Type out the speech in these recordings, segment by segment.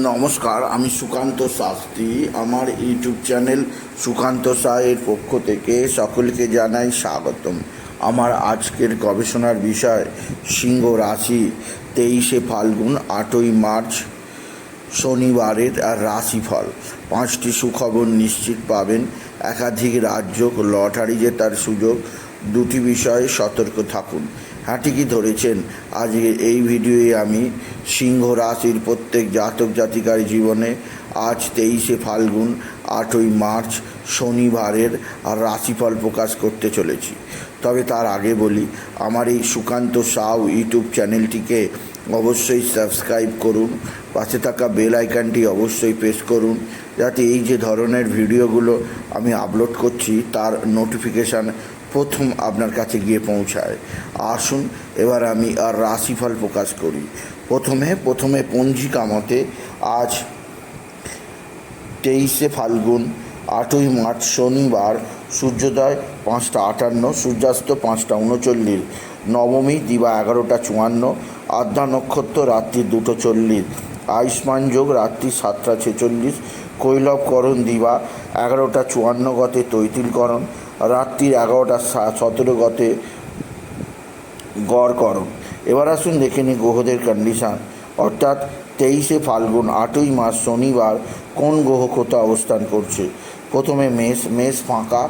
নমস্কার, আমি সুকান্ত শাস্ত্রী। আমার ইউটিউব চ্যানেল সুকান্ত সাহের পক্ষ থেকে সকলকে জানাই স্বাগতম। আমার আজকের গবেষণার বিষয়, সিংহ রাশি, তেইশে ফাল্গুন, আটই মার্চ, শনিবারের রাশিফল। পাঁচটি সুখবর নিশ্চিত পাবেন। একাধিক রাজ্য লটারি জেতার সুযোগ। দুটি বিষয়ে সতর্ক থাকুন। ঠিকই ধরেছেন। আজকে এই ভিডিওয়ে আমি সিংহ রাশির প্রত্যেক জাতক জাতিকার জীবনে আজ তেইশে ফাল্গুন, আটই মার্চ শনিবারের আর রাশিফল প্রকাশ করতে চলেছি। তবে তার আগে বলি, আমার এই সুকান্ত সাউ ইউটিউব চ্যানেলটিকে অবশ্যই সাবস্ক্রাইব করুন, পাশে থাকা বেল আইকনটি অবশ্যই প্রেস করুন, যাতে এই যে ধরনের ভিডিওগুলো আমি আপলোড করছি, তার নোটিফিকেশান প্রথম আপনার কাছে গিয়ে পৌঁছায়। আসুন, এবার আমি আর রাশিফল প্রকাশ করি। প্রথমে প্রথমে পঞ্জিকা মতে আজ তেইশে ফাল্গুন, আটই মার্চ শনিবার, সূর্যোদয় পাঁচটা আটান্ন, সূর্যাস্ত পাঁচটা উনচল্লিশ, নবমী দিবা এগারোটা চুয়ান্ন, আদ্যা নক্ষত্র রাত্রি দুটো চল্লিশ, আয়ুষ্মান যোগ রাত্রি সাতটা ছেচল্লিশ কৈলবকরণ দিবা এগারোটা চুয়ান্ন গতে তৈতিলকরণ রাত্রির এগারোটা সতেরো গতে গড়করণ এবার আসুন দেখে নিই গ্রহদের কন্ডিশান অর্থাৎ তেইশে ফাল্গুন, আটই মাস শনিবার কোন গ্রহ কোথা অবস্থান করছে? প্রথমে মেষ মেষ ফাঁকা,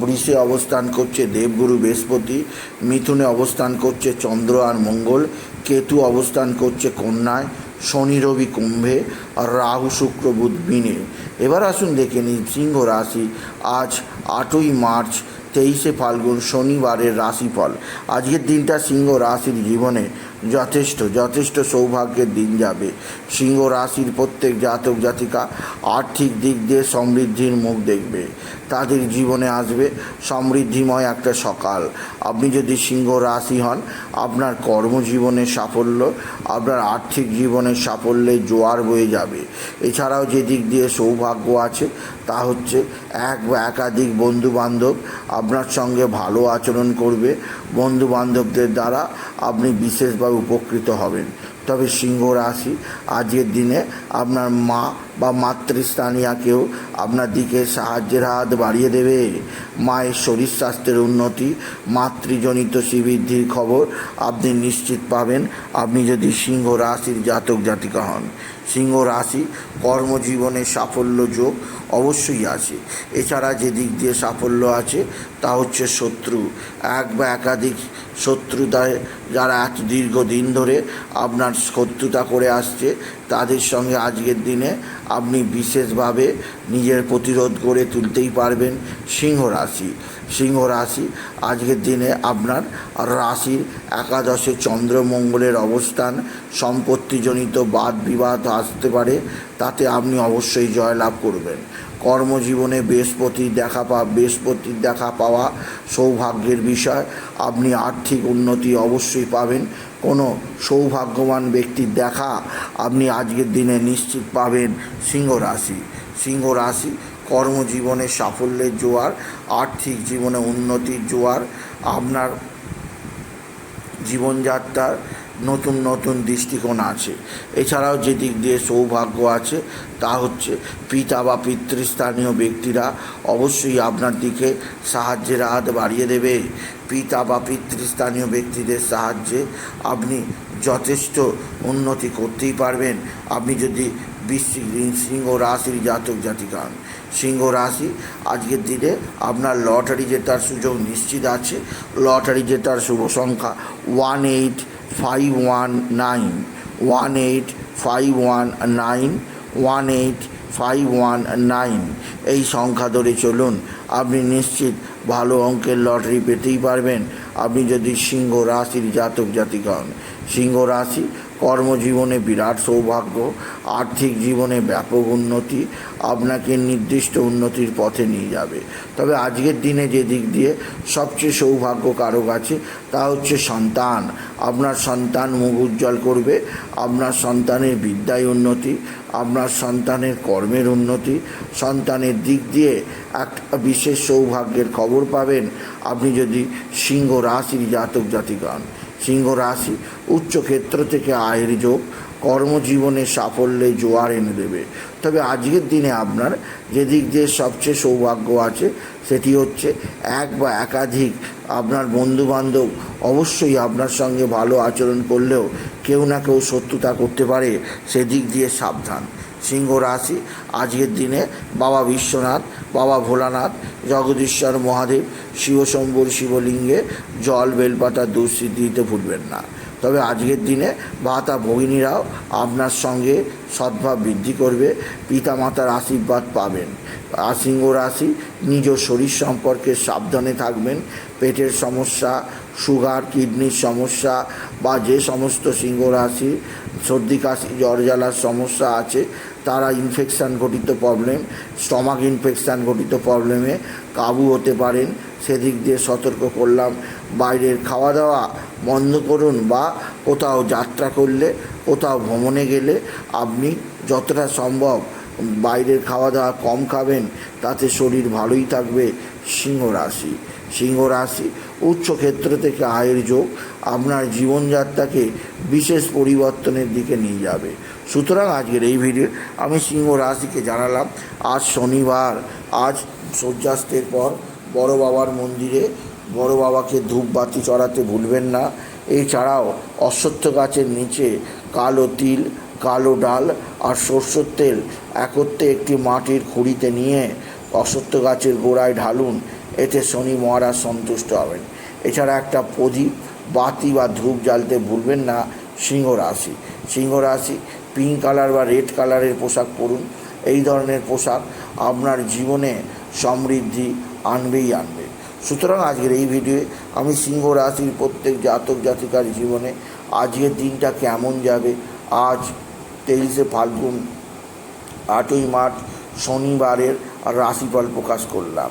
বৃষে অবস্থান করছে দেবগুরু বৃহস্পতি, মিথুনে অবস্থান করছে চন্দ্র আর মঙ্গল, কেতু অবস্থান করছে কন্যায়, শনি, রবি, কুম্ভে আর রাহু, শুক্র, বুধ, মিনে। এবার আসুন দেখে নিই সিংহ রাশি আজ আটই মার্চ, তেইশে ফাল্গুন শনিবারের রাশিফল। আজকের দিনটা সিংহ রাশির জীবনে যথেষ্ট যথেষ্ট সৌভাগ্যের দিন যাবে। সিংহ রাশির প্রত্যেক জাতক জাতিকা আর্থিক দিক দিয়ে সমৃদ্ধির মুখ দেখবে। তাদের জীবনে আসবে সমৃদ্ধিময় একটা সকাল। আপনি যদি সিংহ রাশি হন, আপনার কর্মজীবনে সাফল্য, আপনার আর্থিক জীবনের সাফল্যে জোয়ার বয়ে যাবে। এছাড়াও যে দিক দিয়ে সৌভাগ্য আছে, তা হচ্ছে এক বা একাধিক বন্ধু বান্ধব আপনার সঙ্গে ভালো আচরণ করবে। বন্ধু বান্ধবদের দ্বারা আপনি বিশেষভাবে উপকৃত হবেন। তবে সিংহ রাশি, আজকের দিনে আপনার মা বা মাতৃস্থানীয় কেউ আপনার দিকে সাহায্যের হাত বাড়িয়ে দেবে। মায়ের শরীর স্বাস্থ্যের উন্নতি, মাতৃজনিত শ্রীবৃদ্ধির খবর আপনি নিশ্চিত পাবেন। আপনি যদি সিংহ রাশির জাতক জাতিকা হন সিংহ রাশি, কর্মজীবনে সাফল্য যোগ অবশ্যই আছে। এছাড়া যে দিক দিয়ে সাফল্য আছে, তা হচ্ছে শত্রু। এক বা একাধিক শত্রুতায় যারা এত দীর্ঘদিন ধরে আপনার শত্রুতা করে আসছে, তাদের সঙ্গে আজকের দিনে আপনি বিশেষভাবে নিজের প্রতিরোধ গড়ে তুলতেই পারবেন সিংহ রাশি। সিংহ রাশি। আজকের দিনে আপনার রাশির একাদশে চন্দ্রমঙ্গলের অবস্থান, সম্পত্তিজনিত বাদ বিবাদ আসতে পারে, তাতে আপনি অবশ্যই জয়লাভ করবেন। কর্মজীবনে বৃহস্পতির দেখা পা বৃহস্পতির দেখা পাওয়া সৌভাগ্যের বিষয়। আপনি আর্থিক উন্নতি অবশ্যই পাবেন। কোনো সৌভাগ্যবান ব্যক্তির দেখা আপনি আজকের দিনে নিশ্চিত পাবেন সিংহ রাশি। সিংহ রাশি কর্মজীবনে সাফল্যের জোয়ার, আর্থিক জীবনে উন্নতির জোয়ার, আপনার জীবনযাত্রার নতুন নতুন দৃষ্টিকোণ আছে। এছাড়াও যে দিক দিয়ে সৌভাগ্য আছে, তা হচ্ছে পিতা বা পিতৃস্থানীয় ব্যক্তিরা অবশ্যই আপনার দিকে সাহায্যের হাত বাড়িয়ে দেবে। পিতা বা পিতৃস্থানীয় ব্যক্তিদের সাহায্যে আপনি যথেষ্ট উন্নতি করতেই পারবেন। আপনি যদি বৃশ্চিক সিংহ, রাশির জাতক জাতিকা হন। সিংহ রাশি। আজকের দিনে আপনার লটারি জেতার সুযোগ নিশ্চিত আছে। লটারি জেতার শুভ সংখ্যা one eight five one nine. One eight five one nine. One eight five one nine. এই সংখ্যা ধরে চলুন, আপনি নিশ্চিত ভালো অঙ্কের লটারি পেতেই পারবেন। আপনি যদি সিংহ রাশির জাতক জাতিকা হন, সিংহ রাশি কর্মজীবনে বিরাট সৌভাগ্য, আর্থিক জীবনে ব্যাপক উন্নতি, আপনাকে নির্দিষ্ট উন্নতির পথে নিয়ে যাবে। তবে আজকের দিনে যে দিক দিয়ে সবচেয়ে সৌভাগ্য কারক আছে, তা হচ্ছে সন্তান। আপনার সন্তান মুখ উজ্জ্বল করবে, আপনার সন্তানের বিদ্যায় উন্নতি, আপনার সন্তানের কর্মের উন্নতি, সন্তানের দিক দিয়ে একটা বিশেষ সৌভাগ্যের খবর পাবেন। আপনি যদি সিংহ রাশির জাতক জাতিকা সিংহ রাশি উচ্চ ক্ষেত্র থেকে আয়ের যোগ, কর্মজীবনে সাফল্যে জোয়ার এনে দেবে। তবে আজকের দিনে আপনার যেদিক দিয়ে সবচেয়ে সৌভাগ্য আছে, সেটি হচ্ছে এক বা একাধিক আপনার বন্ধুবান্ধব অবশ্যই আপনার সঙ্গে ভালো আচরণ করলেও কেউ না কেউ শত্রুতা করতে পারে, সেদিক দিয়ে সাবধান। সিংহ রাশি, আজকের দিনে বাবা বিশ্বনাথ, বাবা ভোলানাথ, জগদীশ্বর মহাদেব শিবশম্বর শিবলিঙ্গে জল বেলপাতা দুঃসিদ্ধি দিতে ভুলবেন না। তবে আজকের দিনে ভাতা ভগিনীরাও আপনার সঙ্গে সদ্ভাব বৃদ্ধি করবে, পিতামাতার আশীর্বাদ পাবেন। সিংহ রাশি, নিজ শরীর সম্পর্কে সাবধানে থাকবেন, পেটের সমস্যা সুগার, কিডনির সমস্যা বা যে সমস্ত সিংহ রাশি সর্দি, কাশি, জ্বর, জ্বালার সমস্যা আছে, তারা ইনফেকশান ঘটিত প্রবলেম স্টমাক ইনফেকশান ঘটিত প্রবলেমে কাবু হতে পারেন। সেদিক দিয়ে সতর্ক করলাম। বাইরের খাওয়া দাওয়া বন্ধ করুন বা কোথাও যাত্রা করলে, কোথাও ভ্রমণে গেলে আপনি যতটা সম্ভব বাইরের খাওয়া দাওয়া কম খাবেন, তাতে শরীর ভালোই থাকবে সিংহ রাশি সিংহ রাশি, উচ্চ ক্ষেত্র থেকে আয়ের যোগ, আপনার জীবনযাত্রাকে বিশেষ পরিবর্তনের দিকে নিয়ে যাবে। সুতরাং আজকের এই ভিডিও আমি সিংহ রাশিকে জানালাম, আজ শনিবার, আজ সূর্যাস্তের পর বড় বাবার মন্দিরে, বড় বাবাকে ধূপ বাতি চড়াতে ভুলবেন না। এছাড়াও অশ্বত্থ গাছের নিচে কালো তিল, কালো ডাল আর সরষের তেল একত্রে একটি মাটির খুঁড়িতে নিয়ে অশ্বত্থ গাছের গোড়ায় ঢালুন। এতে শনি মহারাজ সন্তুষ্ট হবেন। এছাড়া একটা প্রদীপ, বাতি বা ধূপ জ্বালতে ভুলবেন না সিংহ রাশি। সিংহ রাশি পিঙ্ক কালার বা রেড কালারের পোশাক পরুন। এই ধরনের পোশাক আপনার জীবনে সমৃদ্ধি আনবেই আনবে। সুতরাং আজকের এই ভিডিওয়ে আমি সিংহ রাশির প্রত্যেক জাতক জাতিকার জীবনে আজকের দিনটা কেমন যাবে? আজ তেইশে ফাল্গুন, আটই মার্চ, শনিবারের রাশিফল প্রকাশ করলাম।